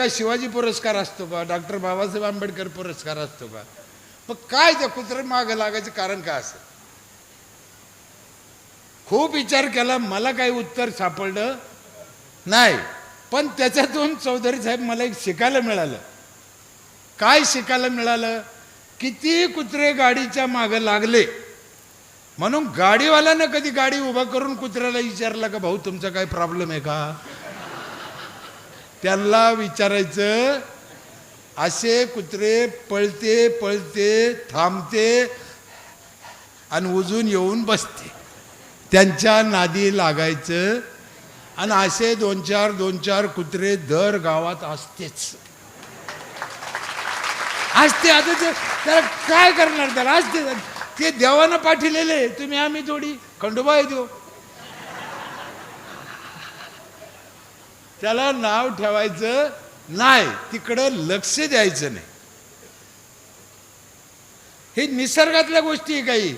काय शिवाजी पुरस्कार असतो का डॉक्टर बाबासाहेब आंबेडकर पुरस्कार असतो का मग काय त्या कुत्रे मागं लागायचं कारण काय असं खूप विचार केला मला काही उत्तर सापडलं नाही. पण त्याच्यातून चौधरी साहेब मला एक शिकायला मिळालं. काय शिकायला मिळालं? किती कुत्रे गाडीच्या मागं लागले? म्हणून गाडीवाल्यानं कधी गाडी उभा करून कुत्र्याला विचारलं का भाऊ तुमचा काय प्रॉब्लेम आहे का? त्यांना विचारायचं असे कुत्रे पळते पळते थांबते आणि उजून येऊन बसते. त्यांच्या नादी लागायचं आणि असे दोन चार दोन चार कुत्रे दर गावात असतेच. असते आता ते त्याला काय करणार त्याला? असते. ते देवानं पाठिलेले तुम्ही आम्ही थोडी खंडोबा देऊ त्याला नाव ठेवायचं नाही. तिकडं लक्ष द्यायचं नाही. हे निसर्गातल्या गोष्टी आहे काही.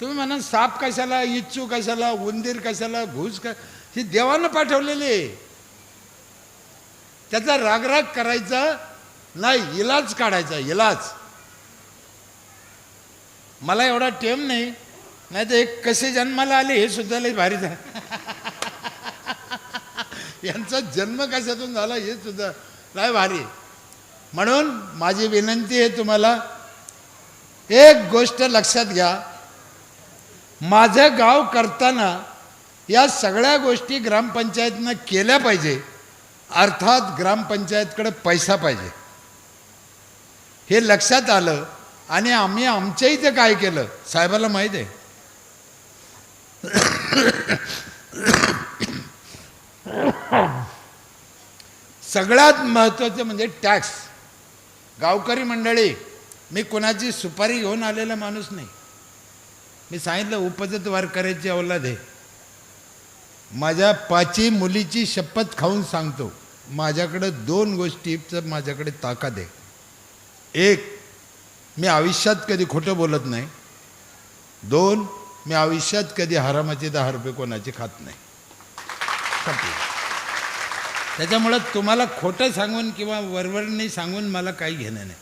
तुम्ही म्हणा साप कशाला इच्छू कशाला उंदीर कशाला घुस का हे देवानं पाठवलेले आहे. त्याचा रागराग करायचा नाही इलाज काढायचा इलाज. मला एवढा टेम नाही नाही तर एक कसे जन्माला आले हे सुद्धा लई भारी झालं. यांचा जन्म कशातून झाला हे सुद्धा लय भारी. म्हणून माझी विनंती आहे तुम्हाला एक गोष्ट लक्षात घ्या. माझं गाव करताना या सगळ्या गोष्टी ग्रामपंचायतनं केल्या पाहिजे. अर्थात ग्रामपंचायतकडे पैसा पाहिजे. हे लक्षात आलं आणि आम्ही आमच्या इथे काय केलं? साहेबाला माहीत आहे. सगळ्यात महत्त्वाचं म्हणजे टॅक्स. गावकरी मंडळी मी कोणाची सुपारी घेऊन आलेला माणूस नाही. मी सांगितलं उपजत वारकऱ्याची औलाद आहे. माझ्या पाची मुलीची शपथ खाऊन सांगतो माझ्याकडं दोन गोष्टीचं माझ्याकडे ताकद आहे. एक मी आयुष्यात कधी खोटं बोलत नाही. दोन मी आयुष्यात कधी हरामाचे दहा रुपये कोणाचे खात नाही. संपलं. त्याच्यामुळं तुम्हाला खोटं सांगून किंवा वरवरणी सांगून मला काही घेणं नाही.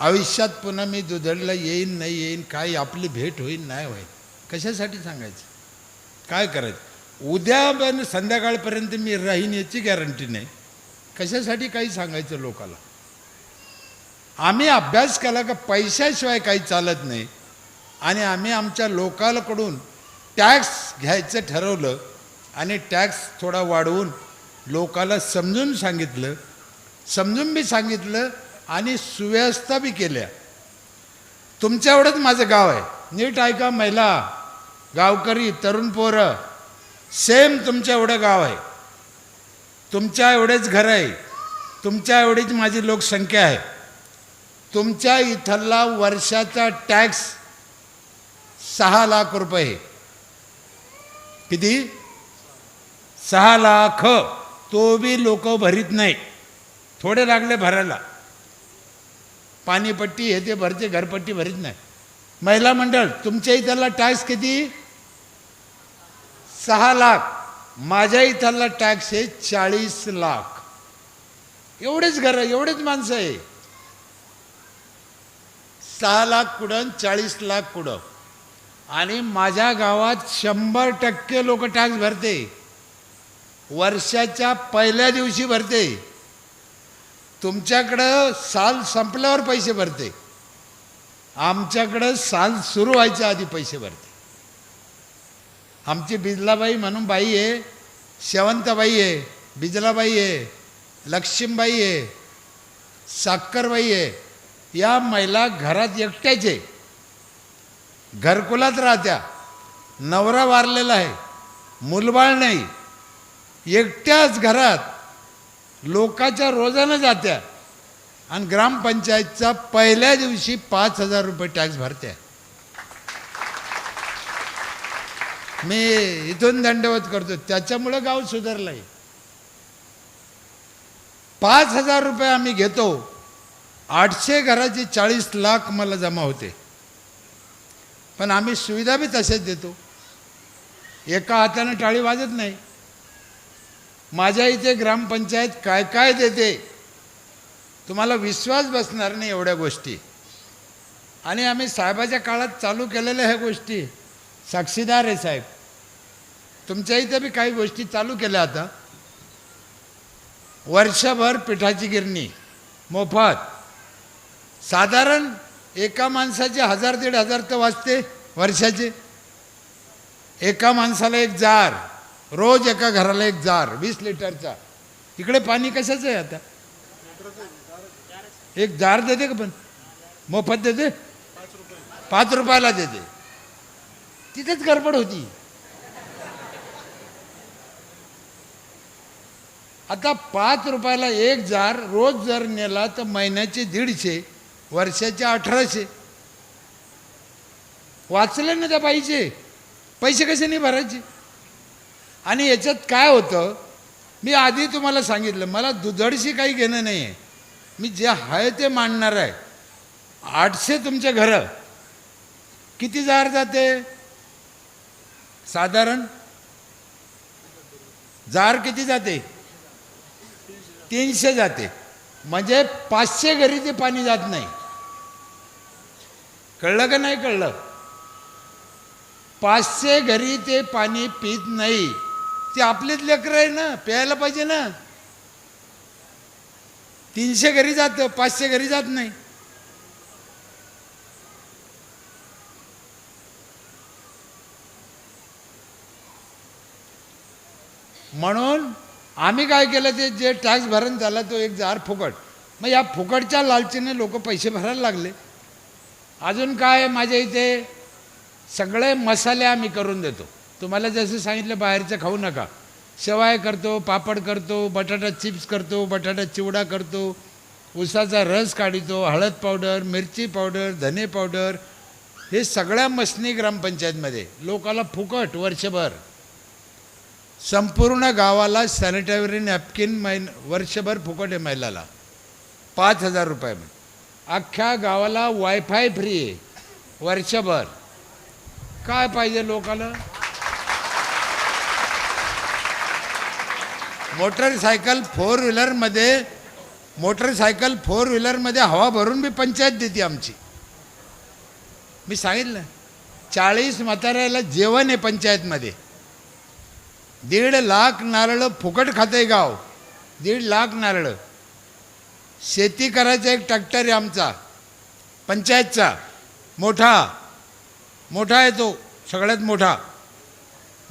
आयुष्यात पुन्हा मी दुधडला येईन नाही येईन काय आपली भेट होईल नाही होईल कशासाठी सांगायचं? काय करायचं? उद्या पण संध्याकाळपर्यंत मी राहीन याची गॅरंटी नाही. कशासाठी काही सांगायचं लोकाला? आम्ही अभ्यास केला का पैशाशिवाय काही चालत नाही. आणि आम्ही आमच्या लोकांकडून टॅक्स घ्यायचं ठरवलं आणि टॅक्स थोडा वाढवून लोकाला समजून सांगितलं समजून बी सांगितलं आणि सुव्यवस्था बी केल्या. तुमच्या एवढंच माझं गाव आहे. नीट ऐका महिला गावकरी तरुण पोरं सेम तुमच्या एवढं गाव आहे. तुमच्या एवढेच घर आहे. तुमच्या एवढीच माझी लोकसंख्या आहे. तुमच्या इथला वर्षाचा टॅक्स सहा लाख रुपये किती? सहा लाख. तो बी लोक भरीत नाही. थोडे लागले भरायला. पाणीपट्टी हे ते भरते घरपट्टी भरीत नाही. महिला मंडळ तुमच्या इथला टॅक्स किती? सहा लाख. माझ्या इथला टॅक्स आहे चाळीस लाख. एवढेच घर एवढेच माणसं आहे. सहा लाख कुडं चाळीस लाख कुडं आणि माझ्या गावात शंभर टक्के लोक टॅक्स भरते. वर्षाच्या पहिल्या दिवशी भरते. तुमच्याकडं साल संपल्यावर पैसे भरते. आमच्याकडं साल सुरू व्हायच्या आधी पैसे भरते. आमची बिजलाबाई म्हणून बाई आहे शेवंतबाई आहे बिजलाबाई आहे लक्ष्मीबाई आहे साखरबाई आहे. या महिला घरात एकट्याचे घरकुलात राहत्या. नवरा वारलेला आहे. मुलबाळ नाही. एकट्याच घरात लोकाच्या रोजानं जात्या. आणि ग्रामपंचायतचा पहिल्या दिवशी पाच हजार रुपये टॅक्स भरत्या. मी इथून दंडवत करतो. त्याच्यामुळं गाव सुधारलं आहे पाच हजार रुपये आम्ही घेतो. आठशे घराचे चाळीस लाख मला जमा होते. पण आम्ही सुविधा बी तसेच देतो. एका हाताने टाळी वाजत नाही. माझ्या इथे ग्रामपंचायत काय काय देते? तुम्हाला विश्वास बसणार नाही एवढ्या गोष्टी. आणि आम्ही साहेबाच्या काळात चालू केलेल्या ह्या गोष्टी. साक्षीदार आहे साहेब. तुमच्या इथे बी काही गोष्टी चालू केल्या आता. वर्षभर पिठाची गिरणी मोफत. साधारण एका माणसाचे हजार दीड हजार तर वाचते वर्षाचे. एका माणसाला एक जार. रोज एका घराला एक जार वीस लिटरचा. इकडे पाणी कशाचं आहे आता? एक जार देते का पण? मोफत देते? पाच रुपयाला देते. तिथेच गडबड होती. आता पाच रुपयाला एक जार रोज जर नेला तर महिन्याचे दीडशे वर्षाचे अठराशे. वाचले ना त्या बाईचे? पैसे कसे नाही भरायचे? आणि याच्यात काय होतं? मी आधी तुम्हाला सांगितलं मला दुधडशी काही घेणं नाही आहे मी जे आहे ते मांडणार आहे. आठशे तुमचे घरं. किती जार जाते? साधारण? जार किती जाते? तीनशे जाते. म्हणजे पाचशे घरी ते पाणी जात नाही. कळलं का नाही कळलं? पाचशे घरी ते पाणी पित नाही. ते आपलेच लेकरं आहे ना प्यायला पाहिजे ना. तीनशे घरी जातं पाचशे घरी जात नाही. म्हणून आम्ही काय केलं ते जे टॅक्स भरण झाला तो एक जार फुकट. मग या फुकटच्या लालचीने लोक पैसे भरायला लागले. अजून काय माझ्या इथे सगळे मसाले आम्ही करून देतो. तुम्हाला जसं सांगितलं बाहेरचं खाऊ नका. शेवाय करतो पापड करतो बटाटा चिप्स करतो बटाटा चिवडा करतो उसाचा रस काढितो हळद पावडर मिरची पावडर धने पावडर हे सगळ्या मसनी ग्रामपंचायतमध्ये. लोकाला फुकट वर्षभर. संपूर्ण गावाला सॅनिटरी नॅपकिन महिन वर्षभर फुकट आहे महिलाला. पाच हजार रुपये अख्ख्या गावाला वायफाय फ्री आहे. वर्षभर. काय पाहिजे लोकाला? मोटरसायकल फोर व्हीलरमध्ये मोटरसायकल फोर व्हीलरमध्ये हवा भरून बी पंचायत देते आमची. मी सांगितलं चाळीस म्हाताऱ्याला जेवण आहे पंचायतमध्ये. दीड लाख नारळं फुकट खाते गाव. दीड लाख नारळं. शेती करायचा एक ट्रॅक्टर आहे आमचा पंचायतचा. मोठा. मोठा आहे तो सगळ्यात मोठा.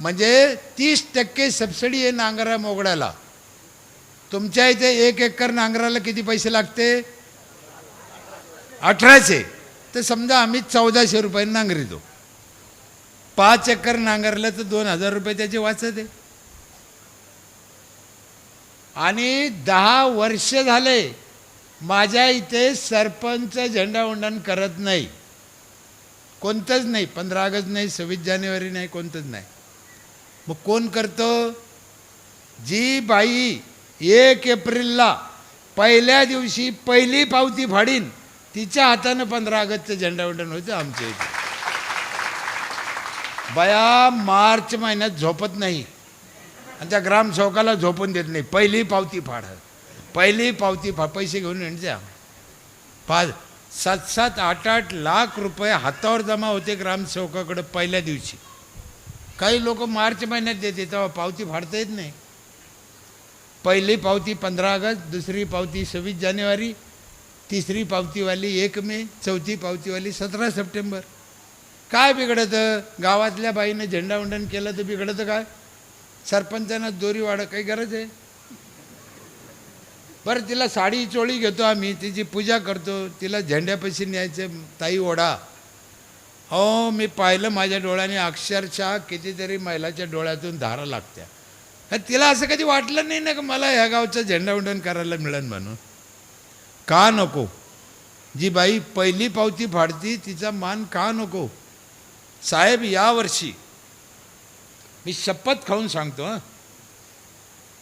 म्हणजे तीस टक्के सबसिडी आहे नांगरा मोगड्याला. तुमच्या इथे एक एकर नांगराला किती पैसे लागते? अठराशे. तर समजा आम्ही चौदाशे रुपये नांगरितो. पाच एकर नांगरलं तर दोन हजार रुपये त्याचे वाचत आहे. आणि दहा वर्ष झाले माझ्या इथे सरपंच झेंडावंदन करत नाही. कोणतंच नाही. पंधरा ऑगस्ट नाही सव्वीस जानेवारी नाही कोणतंच नाही. मग कोण करतं? जी बाई एक एप्रिलला पहिल्या दिवशी पहिली पावती फाडीन तिच्या हातानं पंधरा ऑगस्टचं झेंडावंदन होतं आमच्या इथे. बया मार्च महिन्यात झोपत नाही. आणि त्या ग्रामसेवकाला झोपून देत नाही. पहिली पावती फाड. पहिली पावती फा पैसे घेऊन यांच्या पाच सात सात आठ आठ लाख रुपये हातावर जमा होते ग्रामसेवकाकडे पहिल्या दिवशी. काही लोक मार्च महिन्यात देते तेव्हा पावती फाडता येत नाही. पहिली पावती पंधरा ऑगस्ट दुसरी पावती सव्वीस जानेवारी तिसरी पावतीवाली एक मे चौथी पावतीवाली सतरा सप्टेंबर. काय बिघडतं? गावातल्या बाईनं झेंडावंदन केलं तर बिघडतं काय? सरपंचांना दोरी वाढ काही गरज आहे? बरं तिला साडी चोळी घेतो आम्ही तिची पूजा करतो तिला झेंड्यापाशी न्यायचं ताई ओढा. हो मी पाहिलं माझ्या डोळ्याने अक्षरशः कितीतरी महिलाच्या डोळ्यातून धारा लागत्या. तिला असं कधी वाटलं नाही ना की मला ह्या गावचं झेंडावंदन करायला मिळेल म्हणून. का नको? जी बाई पहिली पावती फाडती तिचा मान का नको? साहेब यावर्षी मी शपथ खाऊन सांगतो हां.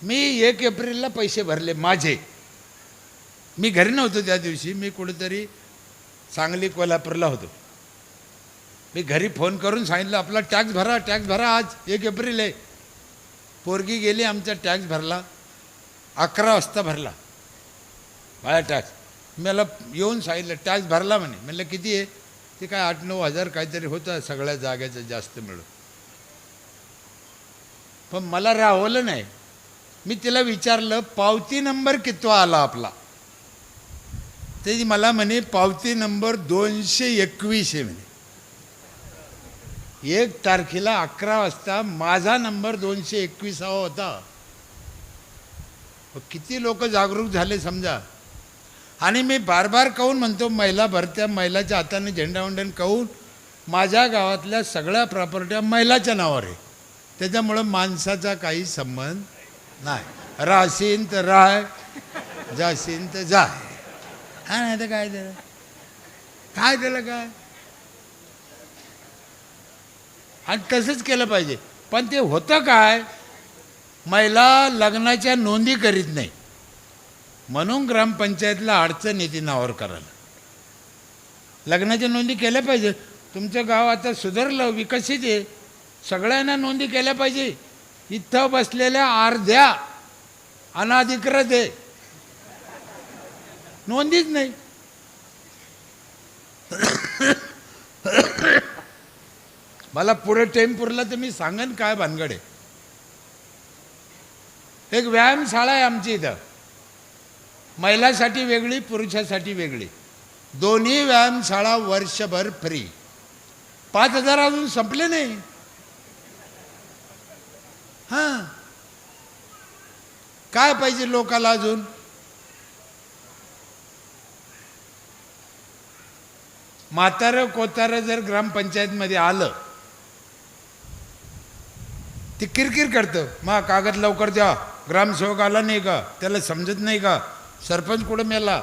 मी एक एप्रिलला पैसे भरले माझे. मी घरी नव्हतो त्या दिवशी मी कुठेतरी सांगली कोल्हापूरला होतो. मी घरी फोन करून सांगितलं आपला टॅक्स भरा टॅक्स भरा आज एक एप्रिल आहे. पोरगी गेली आमचा टॅक्स भरला अकरा वाजता भरला. बाया टॅक्स मला येऊन सांगितलं टॅक्स भरला म्हणे. म्हणलं किती आहे? ते काय आठ नऊ हजार काहीतरी होतं सगळ्या जागेचं जास्त मिळून. पण मला राहवलं नाही. मी तिला विचारलं पावती नंबर कितवा आला आपला? ते मला म्हणे पावती नंबर दोनशे एकवीस आहे म्हणे. एक तारखेला अकरा वाजता माझा नंबर दोनशे एकवीसावा होता. किती लोक जागरूक झाले समजा. आणि मी बार बार कहून म्हणतो महिला भरत्या महिलाच्या हाताने झेंडावंडण कहून माझ्या गावातल्या सगळ्या प्रॉपर्ट्या महिलाच्या नावावर आहे. त्याच्यामुळं माणसाचा काही संबंध नाही. राहशीन तर राह जाशीन तर जा. हा नाही तर काय त्याला? काय त्याला काय? आणि तसंच केलं पाहिजे. पण ते होतं काय? महिला लग्नाच्या नोंदी करीत नाही. म्हणून ग्रामपंचायतला अडचण येते नावावर करायला लग्नाच्या नोंदी केल्या पाहिजे. तुमचं गाव आता सुधारलं विकसित आहे. सगळ्यांना नोंदी केल्या पाहिजे. इथं बसलेल्या अर्ध्या अनाधिकृत आहे. नोंदीच नाही. मला पुढे टाईम पुरला तर मी सांगन काय भानगड आहे. एक व्यायामशाळा आहे आमची इथं. महिलासाठी वेगळी पुरुषासाठी वेगळी. दोन्ही व्यायामशाळा वर्षभर फ्री पाच हजार अजून संपले नाही. हां. काय पाहिजे लोकाला अजून? म्हातारं कोतारं जर ग्रामपंचायतमध्ये आलं ते किरकिर करतं. मग कागद लवकर द्या. ग्रामसेवक आला नाही का? त्याला समजत नाही का? सरपंच कुठं मेला?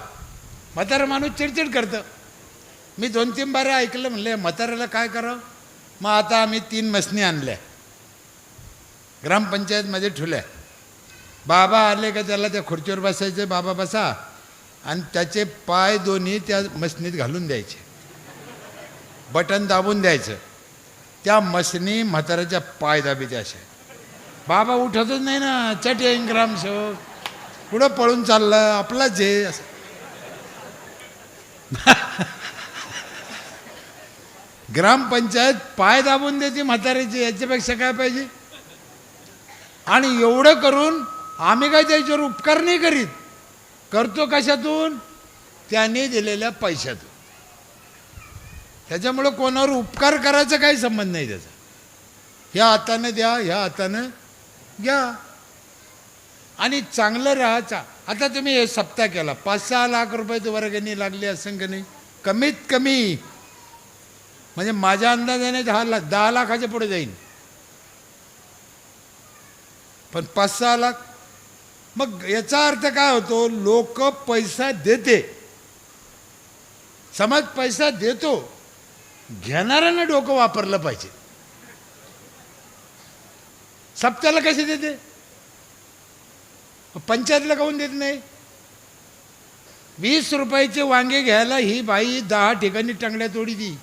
म्हातारा माणूस चिडचिड करतं. मी दोन तीन बारे ऐकलं म्हणले म्हाताऱ्याला काय करावं? मग आता आम्ही तीन मसनी आणल्या. ग्रामपंचायतमध्ये ठेवल्या. बाबा आले का त्याला त्या खुर्चीवर बसायचे बाबा बसा. आणि त्याचे पाय दोन्ही त्या मसनीत घालून द्यायचे. बटन दाबून द्यायचं. त्या मसनी म्हाताऱ्याच्या पाय दाबीत असे बाबा उठतच नाही ना चटेन ग्रामसेवक पुढं पळून चाललं आपलाच जे असं. ग्रामपंचायत पाय दाबून देते म्हाताऱ्याची याच्यापेक्षा काय पाहिजे? आणि एवढं करून आम्ही काय त्याच्यावर उपकार नाही करीत. करतो कशातून? त्याने दिलेल्या पैशातून. त्याच्यामुळं कोणावर उपकार करायचा काही संबंध नाही त्याचा. ह्या हातानं द्या ह्या हातानं घ्या. आणि चांगलं राहायचा. आता तुम्ही हे सप्ताह केला. पाच सहा लाख रुपये वर्गणी लागली असं का नाही? कमीत कमी. म्हणजे माझ्या अंदाजाने दहा लाख दहा लाखाच्या पुढे जाईन. पण पाच सहा लाख मग याचा अर्थ काय होतो? लोक पैसा देते. समाज पैसा देतो. घेणाऱ्यांना डोकं वापरलं पाहिजे. सप्त्याला कसे देते? पंचायतला काहून देत नाही? वीस रुपयाचे वांगे घ्यायला ही बाई दहा ठिकाणी टंगड्या तोडी दी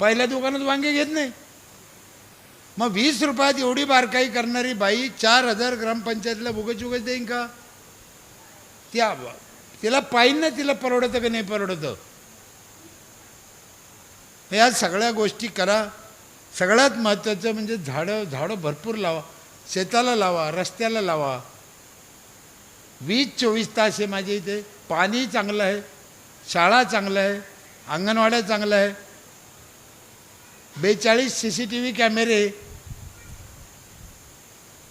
पहिल्या दुकानात वांगे घेत नाही. मग वीस रुपयात एवढी बारकाई करणारी बाई चार हजार ग्रामपंचायतला उगच उगच देईन का? त्या तिला पाहिन ना तिला परवडतं का नाही परवडतं? या सगळ्या गोष्टी करा. सगळ्यात महत्त्वाचं म्हणजे झाडं झाडं भरपूर लावा. शेताला लावा रस्त्याला लावा. वीस चोवीस तास आहे माझ्या इथे पाणी चांगलं आहे शाळा चांगलं आहे अंगणवाड्या चांगलं आहे. बेचाळीस सी सी टी व्ही कॅमेरे.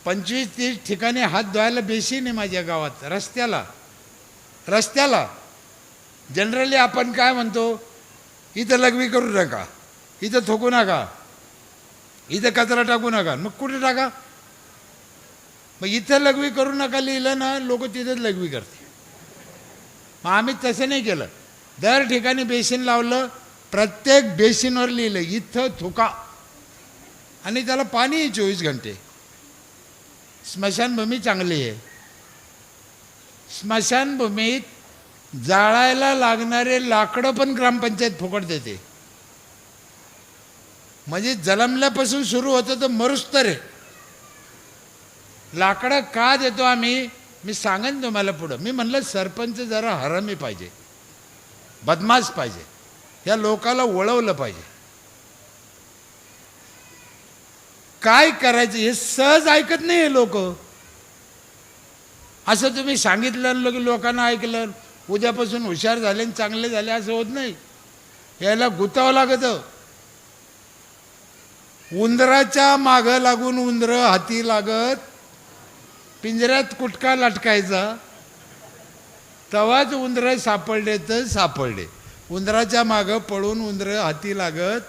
पंचवीस तीस ठिकाणी हात धुवायला बेसिन आहे माझ्या गावात रस्त्याला. रस्त्याला. जनरली आपण काय म्हणतो? इथं लघवी करू नका. इथं थोकू नका. इथं कचरा टाकू नका. मग कुठे टाका? मग इथं लघवी करू नका लिहिलं ना लोक तिथेच लघवी करते मग आम्ही तसं नाही केलं. दर ठिकाणी बेसिन लावलं प्रत्येक बेसिनवर लिहिलं इथं थुका. आणि त्याला पाणी चोवीस घंटे. स्मशानभूमी चांगली आहे. स्मशानभूमीत जाळायला लागणारे लाकडं पण ग्रामपंचायत फुकट देते. म्हणजे जलमल्यापासून सुरू होतं तर मरुस्तर आहे. लाकडं का देतो आम्ही? मी सांगेन तुम्हाला पुढं. मी म्हणलं सरपंच जरा हरमी पाहिजे. बदमाश पाहिजे. या लोकाला वळवलं पाहिजे. काय करायचं हे सहज ऐकत नाही हे लोक. असं तुम्ही सांगितलं लोक लोकांना ऐकलं. उद्यापासून हुशार झाले आणि चांगले झाले असं होत नाही. याला गुतावं लागतं. उंदराच्या मागं लागून उंदर हाती लागत पिंजऱ्यात कुटका लटकायचा? तवाच उंदर सापडले तर सापडले. उंदराच्या मागं पळून उंदर हाती लागत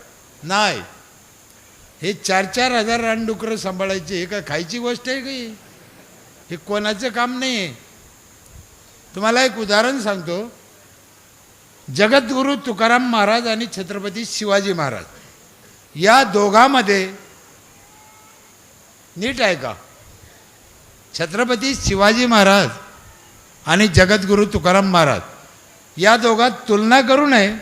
नाही. हे चार चार हजार रानडुकरं सांभाळायचे हे काय खायची गोष्ट आहे काही हे कोणाचं काम नाही आहे तुम्हाला एक उदाहरण सांगतो. जगद्गुरू तुकाराम महाराज आणि छत्रपती शिवाजी महाराज. या दोघांमध्ये नीट आहे का? छत्रपती शिवाजी महाराज आणि जगद्गुरू तुकाराम महाराज. या दोघात तुलना करू नये.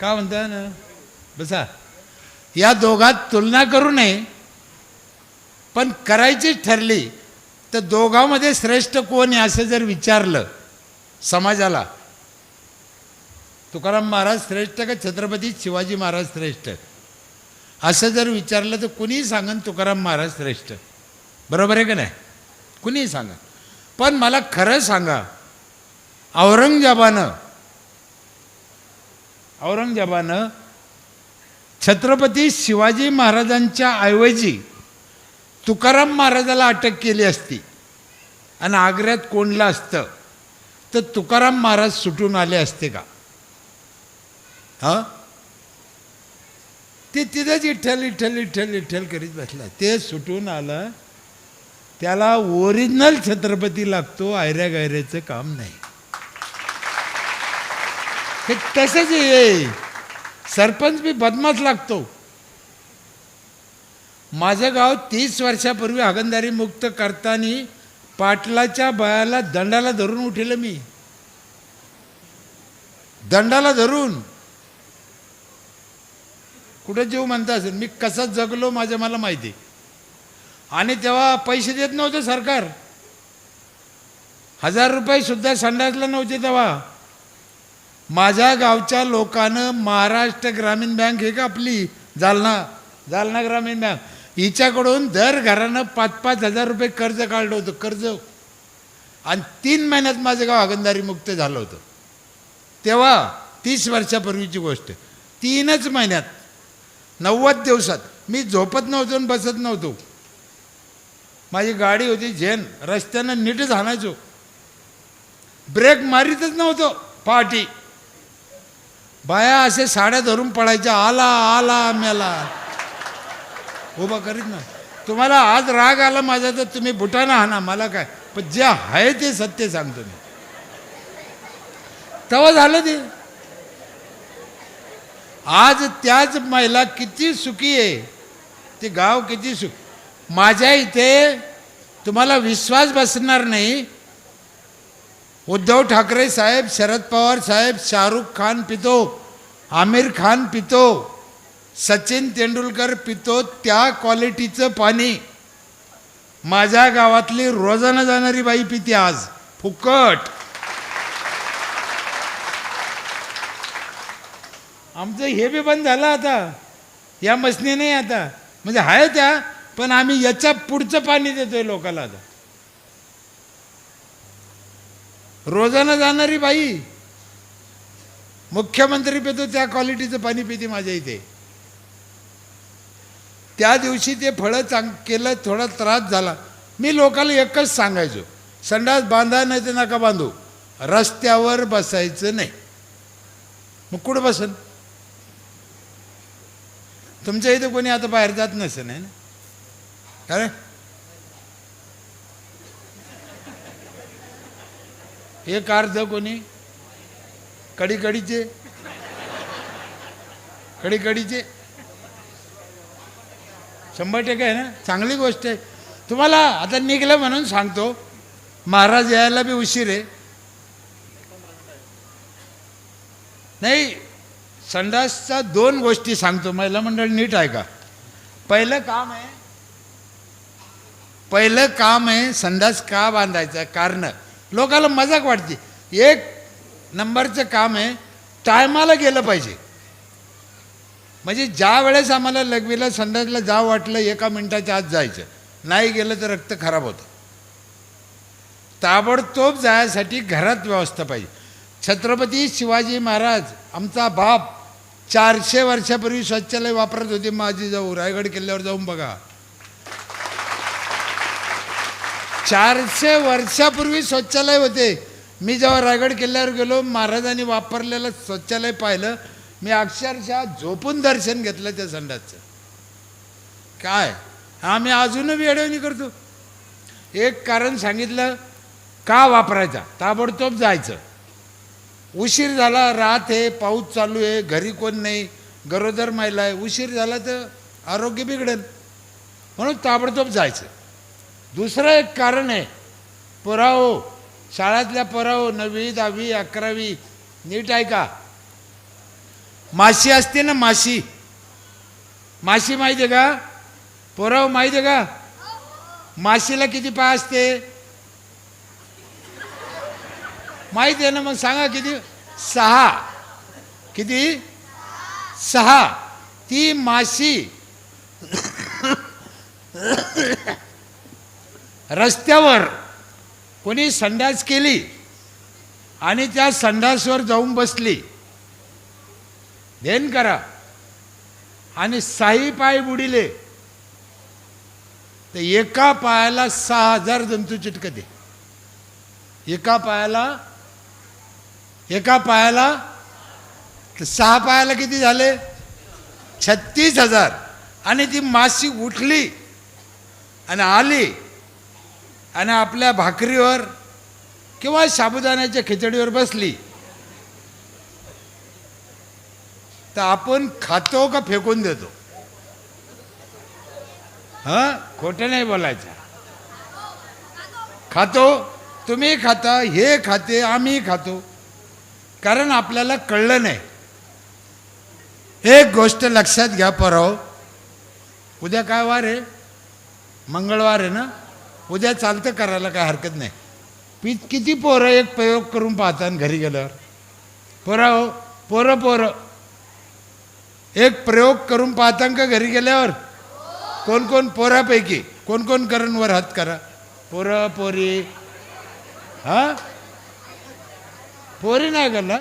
का म्हणता ना? बसा. या दोघात तुलना करू नये. पण करायचीच ठरली तर दोघांमध्ये श्रेष्ठ कोण आहे असं जर विचारलं समाजाला तुकाराम महाराज श्रेष्ठ का छत्रपती शिवाजी महाराज श्रेष्ठ? असं जर विचारलं तर कुणीही सांगन तुकाराम महाराज श्रेष्ठ. बरोबर आहे का नाही? कुणीही सांगा पण मला खरं सांगा औरंगजेबानं औरंगजेबानं छत्रपती शिवाजी महाराजांच्या ऐवजी तुकाराम महाराजाला अटक केली असती आणि आग्र्यात कोंडलं असतं तर तुकाराम महाराज सुटून आले असते का? हां? ते तिथंच इठ्ठल इठ्ठल इठ्ठल इठ्ठल करीत बसला. ते सुटून आलं. त्याला ओरिजिनल छत्रपती लागतो आयऱ्या गायऱ्याचं काम नाही. हे तसंच आहे. सरपंच बी बदमाश लागतो. माझं गाव तीस वर्षापूर्वी हगंदारी मुक्त करताना पाटलाच्या बयाला दंडाला धरून उठेल मी. दंडाला धरून. कुठं जीव म्हणता असेल? मी कसा जगलो माझं मला माहिती. आणि तेव्हा पैसे देत नव्हतं सरकार. हजार रुपये सुद्धा संडासला नव्हते तेव्हा. माझ्या गावच्या लोकांनं महाराष्ट्र ग्रामीण बँक हे का आपली जालना जालना ग्रामीण बँक? हिच्याकडून दर घरानं पाच पाच हजार रुपये कर्ज काढलं होतं कर्ज. आणि तीन महिन्यात माझं गाव हगंदारी मुक्त झालं होतं. तेव्हा तीस वर्षापूर्वीची गोष्ट. तीनच महिन्यात नव्वद दिवसात मी झोपत नव्हतो आणि बसत नव्हतो. माझी गाडी होती झेन रस्त्यानं नीटच हाणायचो ब्रेक मारीतच नव्हतो पहाटी बाया असे साड्या धरून पडायच्या आला आला मेला. उभा करीत ना. तुम्हाला आज राग आला माझा तर तुम्ही बुटाना हाना मला काय? पण जे आहे ते सत्य सांगतो मी. तेव्हा झालं ते. आज त्याच महिला किती सुखी आहे. ते गाव किती सुख. माझ्या इथे तुम्हाला विश्वास बसणार नाही. उद्धव ठाकरे साहेब शरद पवार साहेब शाहरुख खान पितो आमिर खान पितो. सचिन तेंडुलकर पितो त्या क्वालिटीचं पाणी. माझ्या गावातली रोजानं जाणारी बाई पिते आज. फुकट. आमचं हे बी बंद झालं आता. या मशनी नाही आता. म्हणजे आहे त्या पण आम्ही याच्या पुढचं पाणी देतोय लोकाला आता. रोजानं जाणारी बाई. मुख्यमंत्री पितो त्या क्वालिटीचं पाणी पिते माझ्या इथे. त्या दिवशी ते फळं चांग केलं थोडा त्रास झाला. मी लोकांना एकच सांगायचो संडास बांधा नाही ते नका बांधू. रस्त्यावर बसायचं नाही. मग कुठं बसन? तुमच्या इथं कोणी आता बाहेर जात नसेल नाही ना? अरे एक अर्ध कोणी? कडीकडीचे? कडीकडीचे? शंभर टक्के आहे ना? चांगली गोष्ट आहे. तुम्हाला आता निघलं म्हणून सांगतो. महाराज यायला बी उशीर आहे. नाही संडासच्या दोन गोष्टी सांगतो. महिला मंडळ नीट आहे का? पहिलं काम आहे पहिलं काम आहे संडास का बांधायचं? कारण लोकाला मजाक वाटते. एक नंबरचं काम आहे टायमाला गेलं पाहिजे. म्हणजे ज्या वेळेस आम्हाला लघवीला संडासला जावं वाटलं एका मिनिटाच्या आत जायचं. नाही गेलं तर रक्त खराब होतं. ताबडतोब जायसाठी घरात व्यवस्था पाहिजे. छत्रपती शिवाजी महाराज आमचा बाप चारशे वर्षापूर्वी शौचालय वापरत होते माझी जाऊ रायगड किल्ल्यावर जाऊन बघा. चारशे वर्षापूर्वी शौचालय होते. मी जेव्हा रायगड किल्ल्यावर गेलो महाराजांनी वापरलेलं शौचालय पाहिलं मी अक्षरशः झोपून दर्शन घेतलं त्या संडासचं. काय? आम्ही अजूनही अडवणी करतो. एक कारण सांगितलं का वापरायचा? ताबडतोब जायचं. उशीर झाला रात आहे पाऊस चालू आहे घरी कोण नाही गरोदर महिला आहे. उशीर झाला तर आरोग्य बिघडेल. म्हणून ताबडतोब जायचं. दुसरं एक कारण आहे पोराओ शाळातल्या पोराओ नववी दहावी अकरावी नीट आहे का माशी असते ना माशी? माशी माहिती आहे का? पोराव माहिती आहे का? माशीला किती पाय असते? माहिती आहे ना मग सांगा किती? सहा. किती? सहा. ती माशी रस्त्यावर कोणी संडास केली आणि त्या संडासवर जाऊन बसली. देन करा. आणि साई पाय बुडिले. तर एका पायाला सहा हजार जंतू चिटकते. एका पायाला एका पायाला तर सहा पायाला किती झाले? छत्तीस हजार. आणि ती माशी उठली आणि आली आणि आपल्या भाकरीवर किंवा साबुदाण्याच्या खिचडीवर बसली. तर आपण खातो का फेकून देतो? हां? खोटं नाही बोलायचं. खातो? तुम्ही खाता हे खाते आम्ही खातो. कारण आपल्याला कळलं नाही. एक गोष्ट लक्षात घ्या परव. उद्या काय वार आहे? मंगळवार आहे ना? उद्या चालतं करायला काय हरकत नाही. पी किती पोरं एक प्रयोग करून पाहतात घरी गेल्यावर? पोरा हो पोरं पोरं. एक प्रयोग करून पाहता का घरी गेल्यावर कोण कोण पोरापैकी कोण कोण करण वर हात करा. पोरं पोरी. हा? पोरी नाही करणार